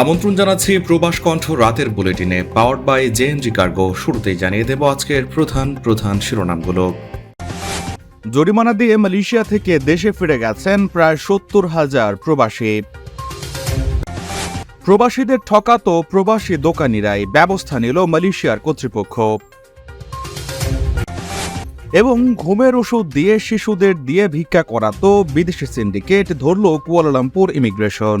আমন্ত্রণ জানাচ্ছি প্রবাস কণ্ঠ রাতের বুলেটিনে পাওয়ার বাই জেএনজি কার্গো শুরুতেই জানিয়ে দেব আজকের প্রধান প্রধান শিরোনামগুলো। জরিমানা দিয়ে মালয়েশিয়া থেকে দেশে ফিরে গেছেন প্রায় সত্তর হাজার প্রবাসী। প্রবাসীদের ঠকাতো প্রবাসী দোকানিরাই ব্যবস্থা নিল মালয়েশিয়ার কর্তৃপক্ষ। এবং ঘুমের ওষুধ দিয়ে শিশুদের দিয়ে ভিক্ষা করাতো বিদেশি সিন্ডিকেট, ধরল কুয়ালালামপুর ইমিগ্রেশন।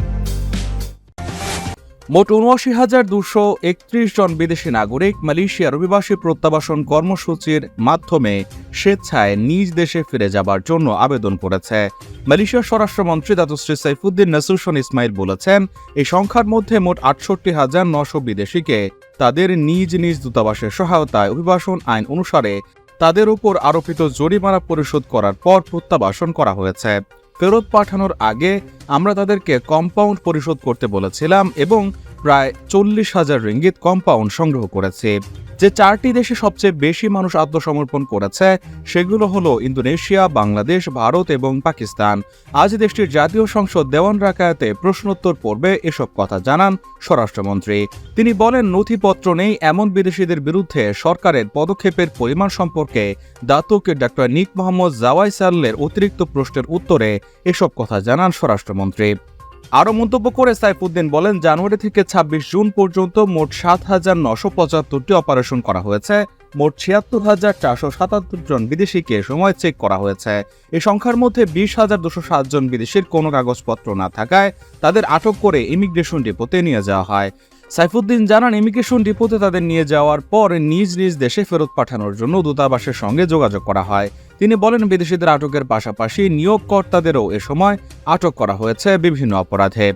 মোট উনআশি হাজার দুশো একত্রিশ জন বিদেশি নাগরিক মালয়েশিয়ার অভিবাসী প্রত্যাবাসন কর্মসূচির মাধ্যমে স্বেচ্ছায় নিজ দেশে ফিরে যাবার জন্য আবেদন করেছে। মালয়েশিয়ার স্বরাষ্ট্রমন্ত্রী দাতুশ্রী সাইফুদ্দিন নাসুরসন ইসমাইল বলেছেন, এই সংখ্যার মধ্যে মোট আটষট্টি হাজার নশো বিদেশিকে তাদের নিজ নিজ দূতাবাসের সহায়তায় অভিবাসন আইন অনুসারে তাদের উপর আরোপিত জরিমানা পরিশোধ করার পর প্রত্যাবাসন করা হয়েছে। ফেরত পাঠানোর আগে আমরা তাদেরকে কম্পাউন্ড পরিশোধ করতে বলেছিলাম এবং প্রায় চল্লিশ হাজার রিঙ্গিত কম্পাউন্ড সংগ্রহ করেছে। যে চারটি দেশে সবচেয়ে বেশি মানুষ আত্মসমর্পণ করেছে, সেগুলো হলো ইন্দোনেশিয়া, বাংলাদেশ, ভারত এবং পাকিস্তান। আজ দেশটির জাতীয় সংসদ দেওয়ান রাকায়াতে প্রশ্নোত্তর পর্বে এসব কথা জানান স্বরাষ্ট্রমন্ত্রী। তিনি বলেন, নথিপত্র নেই, এমন বিদেশিদের বিরুদ্ধে সরকারের পদক্ষেপের পরিমাণ সম্পর্কে দাতুক ডক্টর নিক মোহাম্মদ জাওয়াই সাল্লের অতিরিক্ত প্রশ্নের উত্তরে এসব কথা জানান স্বরাষ্ট্রমন্ত্রী। আরও মন্তব্য করে সাইফুদ্দিন বলেন, জানুয়ারি থেকে ২৬ জুন পর্যন্ত মোট সাত হাজার নশো পঁচাত্তরটি অপারেশন করা হয়েছে। মোট ছিয়াত্তর হাজার চারশো সাতাত্তর জন বিদেশিকে সময় চেক করা হয়েছে। এ সংখ্যার মধ্যে বিশ হাজার দুশো সাতজন বিদেশির কোনো কাগজপত্র না থাকায় তাদের আটক করে ইমিগ্রেশন ডিপোতে নিয়ে যাওয়া হয়। সাইফুদ্দিন জানান ইমিগ্রেশন ডিপোতে তাদের নিয়ে যাওয়ার পর নিজ নিজ দেশে ফেরত পাঠানোর জন্য দূতাবাসের সঙ্গে যোগাযোগ করা হয় তিনি বলেন বিদেশিদের আটকের পাশাপাশি নিয়োগকর্তাদেরও এ সময় আটক করা হয়েছে বিভিন্ন অপরাধে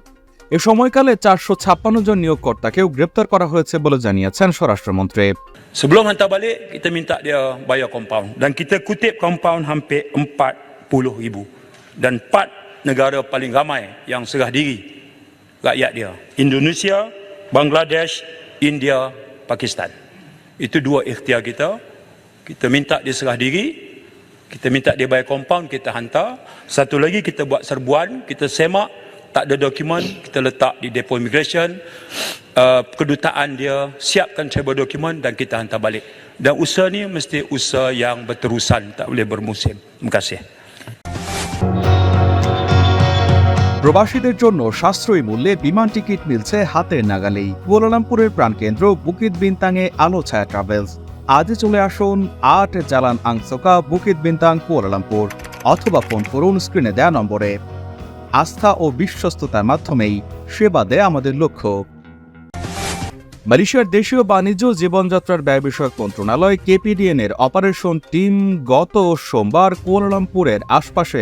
এ সময়কালে চারশো ছাপ্পান্ন জন নিয়োগকর্তাকেও গ্রেপ্তার করা হয়েছে বলে জানিয়েছেন স্বরাষ্ট্রমন্ত্রী Sebelum hantar balik, kita minta dia bayar compound. Dan kita kutip compound hampir 40 ribu. Dan empat negara paling ramai yang serah diri rakyat dia. Indonesia, Bangladesh, India, Pakistan. Itu dua ikhtiar kita. Kita minta dia serah diri. Kita minta dia bayar compound, kita hantar. Satu lagi kita buat serbuan, kita semak. Tak ada dokumen, kita letak di depo immigration. Uh, kedutaan dia siapkan travel dokumen dan kita hantar balik. Dan usaha ni mesti usaha yang berterusan, tak boleh bermusim. Terima kasih. প্রবাসীদের জন্য সাশ্রয়ী মূল্যে বিমান ticket মিলছে হাতের নাগালেই। কুয়ালালামপুরের প্রাণকেন্দ্র Bukit বিনতাংয়ে আলো ছায়া ট্রাভেলস আজ চলে আসুন আট Jalan Angsoka Bukit Bintang Kuala Lumpur, অথবা ফোন করুন স্ক্রিনে দেয়া নম্বরে। আস্থা ও বিশ্বস্ততার মাধ্যমেই সেবা দেয় আমাদের লক্ষ্য। মালয়েশিয়ার দেশীয় বাণিজ্য জীবনযাত্রার ব্যয় বিষয়ক মন্ত্রণালয় কেপিডিএন এর অপারেশন টিম গত সোমবার কুয়ালালামপুরের আশপাশে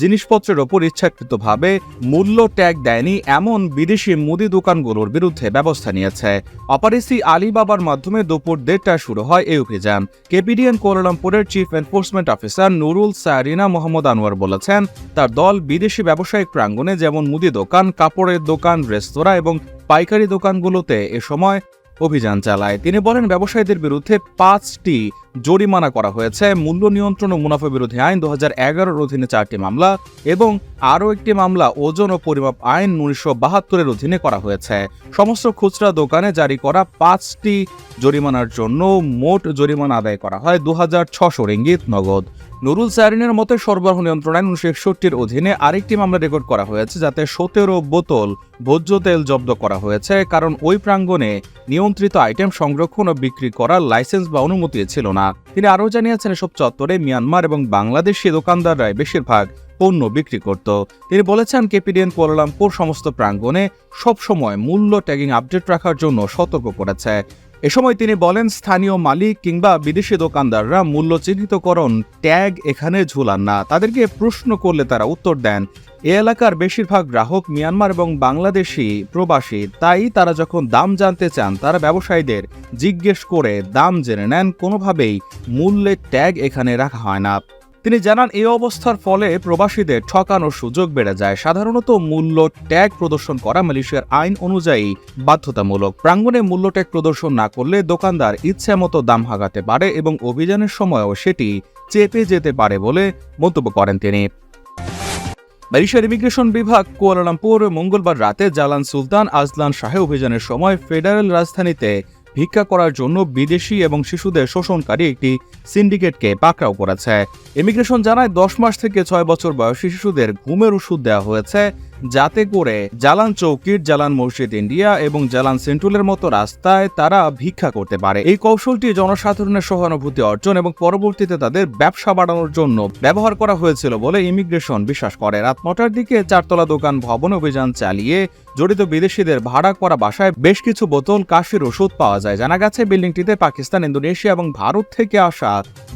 জিনিসপত্রের ওপর ইচ্ছাকৃতভাবে মূল্য ট্যাগ দেয়নি এমন বিদেশি মুদি দোকানগুলোর বিরুদ্ধে ব্যবস্থা নিয়েছে। অপারেসি আলিবাবার মাধ্যমে দুপুর দেড়টায় শুরু হয় এই অভিযান। KPDN কুয়ালালামপুরের chief enforcement officer Nurul Syarina Mohammad Anwar বলেছেন, তার দল বিদেশি ব্যবসায়িক প্রাঙ্গণে যেমন মুদি দোকান, কাপড়ের দোকান, রেস্তোরাঁ এবং পাইকারি দোকানগুলোতে এ সময় অভিযান চালায়। তিনি বলেন ব্যবসায়ীদের বিরুদ্ধে পাঁচটি জরিমানা করা হয়েছে। মূল্য নিয়ন্ত্রণ ও মুনাফা বিরোধী আইন দু হাজার এগারোর অধীনে চারটি মামলা এবং আরও একটি মামলা ওজন ও পরিমাপ আইন উনিশশো বাহাত্তরের অধীনে করা হয়েছে। সমস্ত খুচরা দোকানে জারি করা পাঁচটি জরিমানার জন্য মোট জরিমানা আদায় করা হয় দু হাজার ছশো রিঙ্গিত নগদ। নুরুল সারিনের মতে, সরবরাহ নিয়ন্ত্রণ আইন উনিশশো একষট্টির অধীনে আরেকটি মামলা রেকর্ড করা হয়েছে যাতে সতেরো বোতল ভোজ্য তেল জব্দ করা হয়েছে, কারণ ওই প্রাঙ্গণে নিয়ন্ত্রিত আইটেম সংরক্ষণ ও বিক্রি করার লাইসেন্স বা অনুমতি ছিল না। তিনি আরও জানিয়েছেন, এসব চত্বরে মিয়ানমার এবং বাংলাদেশি দোকানদাররাই বেশিরভাগ পণ্য বিক্রি করত। তিনি বলেছেন, কেপিডিএন, কুয়ালালামপুর সমস্ত প্রাঙ্গণে সবসময় মূল্য ট্যাগিং আপডেট রাখার জন্য সতর্ক করেছে। এ সময় তিনি বলেন, স্থানীয় মালিক কিংবা বিদেশি দোকানদাররা মূল্য চিহ্নিতকরণ ট্যাগ এখানে ঝুলান না। তাদেরকে প্রশ্ন করলে তারা উত্তর দেন এ এলাকার বেশিরভাগ গ্রাহক মিয়ানমার এবং বাংলাদেশি প্রবাসী, তাই তারা যখন দাম জানতে চান, তারা ব্যবসায়ীদের জিজ্ঞেস করে দাম জেনে নেন, কোনোভাবেই মূল্যের ট্যাগ এখানে রাখা হয় না। তিনি জানান এই অবস্থার ফলে প্রবাসীদের ঠকানোর সুযোগ বেড়ে যায়। সাধারণত মূল্য ট্যাগ প্রদর্শন করা মালয়েশিয়ার আইন অনুযায়ী বাধ্যতামূলক। প্রাঙ্গণে মূল্য ট্যাগ প্রদর্শন না করলে দোকানদার ইচ্ছে মতো দাম হাগাতে পারে এবং অভিযানের সময়ও সেটি চেপে যেতে পারে বলে মন্তব্য করেন তিনি। মালয়েশিয়ার ইমিগ্রেশন বিভাগ কুয়ালালামপুর মঙ্গলবার রাতে জালান সুলতান আজলান শাহে অভিযানের সময় ফেডারেল রাজধানীতে ভিক্ষা করার জন্য বিদেশি এবং শিশুদের শোষণকারী একটি সিন্ডিকেটকে পাকড়াও করেছে। ইমিগ্রেশন জানায় দশ মাস থেকে ছয় বছর বয়সী শিশুদের ঘুমের ওষুধ দেওয়া হয়েছে। যাতে করে জালান চৌকির, জালান মসজিদ ইন্ডিয়া এবং জালান সেন্ট্রুলের মতো রাস্তায় তারা ভিক্ষা করতে পারে। এই কৌশলটি জনসাধারণের সহানুভূতি অর্জন এবং পরবর্তীতে তাদের ব্যবসা বাড়ানোর জন্য ব্যবহার করা হয়েছিল বলে ইমিগ্রেশন বিশ্বাস করে। রাত নটার দিকে চারতলা দোকান ভবন অভিযান চালিয়ে জড়িত বিদেশিদের ভাড়া করা বাসায় বেশ কিছু বোতল, কাশির ওষুধ পাওয়া যায়। জানা গেছে, বিল্ডিংটিতে পাকিস্তান, ইন্দোনেশিয়া এবং ভারত থেকে আসা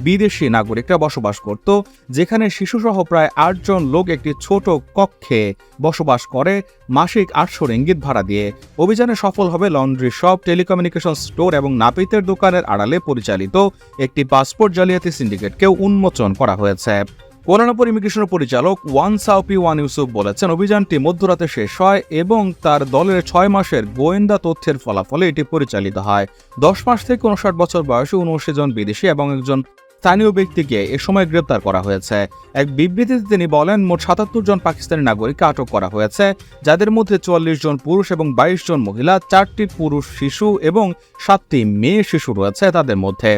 বিদেশি নাগরিকরা বসবাস করত, যেখানে শিশুসহ প্রায় আটজন লোক একটি ছোট কক্ষে বসবাস করে, মাসিক আটশো রিঙ্গিত ভাড়া দিয়ে। অভিযানে সফল হবে লন্ড্রি শপ, টেলিকমিউনিকেশন স্টোর এবং নাপিতের দোকানের আড়ালে পরিচালিত একটি পাসপোর্ট জালিয়াতি সিন্ডিকেটকেও উন্মোচন করা হয়েছে। কোলালামপুর ইমিগ্রেশনের পরিচালক ওয়ান সাউপি ওয়ান ইউসুফ বলেছেন, অভিযানটি মধ্যরাতে শেষ হয় এবং তার দলের ছয় মাসের গোয়েন্দা তথ্যের ফলাফলে এটি পরিচালিত হয়। দশ মাস থেকে উনষাট বছর বয়সে উনআশি জন বিদেশি এবং একজন স্থানীয় ব্যক্তিকে এ সময় গ্রেপ্তার করা হয়েছে। এক বিবৃতিতে তিনি বলেন, মোট সাতাত্তর জন পাকিস্তানি নাগরিককে আটক করা হয়েছে, যাদের মধ্যে চুয়াল্লিশ জন পুরুষ এবং বাইশ জন মহিলা, চারটি পুরুষ শিশু এবং সাতটি মেয়ে শিশু রয়েছে তাদের মধ্যে।